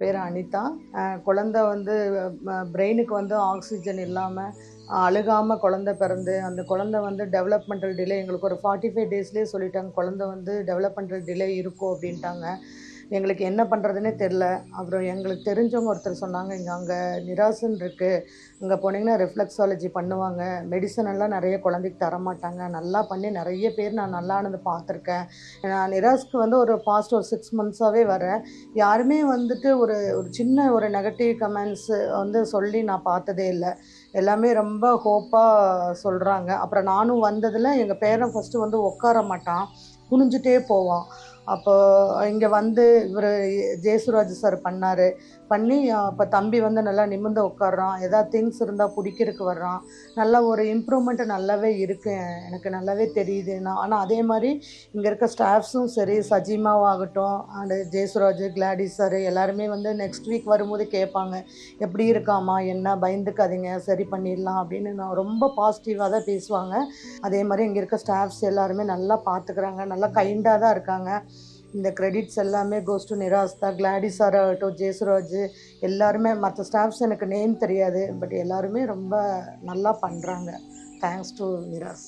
பேர் அனிதா. குழந்த குழந்தை வந்து பிரெயினுக்கு வந்து ஆக்சிஜன் இல்லாமல் அழுகாமல் குழந்தை பிறந்து அந்த குழந்தை வந்து டெவலப்மெண்டல் டிலே எங்களுக்கு ஒரு ஃபார்ட்டி ஃபைவ் டேஸ்லேயே சொல்லிட்டாங்க குழந்தை வந்து டெவலப்மெண்டல் டிலே இருக்கும் அப்படின்ட்டாங்க. எங்களுக்கு என்ன பண்ணுறதுனே தெரில அப்புறம் எங்களுக்கு தெரிஞ்சவங்க ஒருத்தர் சொன்னாங்க இங்கே அங்கே நிராசன் இருக்குது அங்கே போனீங்கன்னா ரிஃப்ளெக்ஸாலஜி பண்ணுவாங்க. மெடிசன் எல்லாம் நிறைய குழந்தைக்கு தர மாட்டாங்க நல்லா பண்ணி நிறைய பேர் நான் நல்லானது பார்த்துருக்கேன். நான் நிராஸ்க்கு வந்து ஒரு பாஸ்ட் ஒரு சிக்ஸ் மந்த்ஸாகவே வரேன். யாருமே வந்துட்டு ஒரு ஒரு சின்ன ஒரு நெகட்டிவ் கமெண்ட்ஸு வந்து சொல்லி நான் பார்த்ததே இல்லை. எல்லாமே ரொம்ப ஹோப்பாக சொல்கிறாங்க அப்புறம் நானும் வந்ததில் எங்கள் பேரன் ஃபஸ்ட்டு வந்து உட்கார மாட்டான். குனிஞ்சிட்டே போவான். அப்போ இங்கே வந்து இவர் ஜெயசுராஜ் சார் பண்ணார். பண்ணி அப்போ தம்பி வந்து நல்லா நிமிர்ந்து உட்காடுறான் ஏதாவது திங்ஸ் இருந்தால் பிடிக்கிறதுக்கு வர்றான். நல்லா ஒரு இம்ப்ரூவ்மெண்ட்டு நல்லாவே இருக்கு. எனக்கு நல்லாவே தெரியுது. நான் ஆனால் அதே மாதிரி இங்கே இருக்க ஸ்டாஃப்ஸும் சரி சஜிமாவாகட்டும் அண்டு ஜெயசுராஜ் கிளாடிஸ் சார் எல்லாருமே வந்து நெக்ஸ்ட் வீக் வரும்போது கேட்பாங்க. எப்படி இருக்காமா என்ன? பயந்துக்காதீங்க. சரி பண்ணிடலாம் அப்படின்னு நான் ரொம்ப பாசிட்டிவாக தான் பேசுவாங்க. அதே மாதிரி இங்கே இருக்க ஸ்டாஃப்ஸ் எல்லாருமே நல்லா பார்த்துக்கிறாங்க நல்லா கைண்டாக தான் இருக்காங்க. இந்த கிரெடிட்ஸ் எல்லாமே கோஸ் டு நிராஸ் தான். கிளாடிஸ் சார் ஆகட்டும் ஜெயசுராஜ் எல்லாருமே மற்ற ஸ்டாஃப்ஸ் எனக்கு நேம் தெரியாது பட் எல்லாருமே ரொம்ப நல்லா பண்ணுறாங்க தேங்க்ஸ் டு நிராஸ்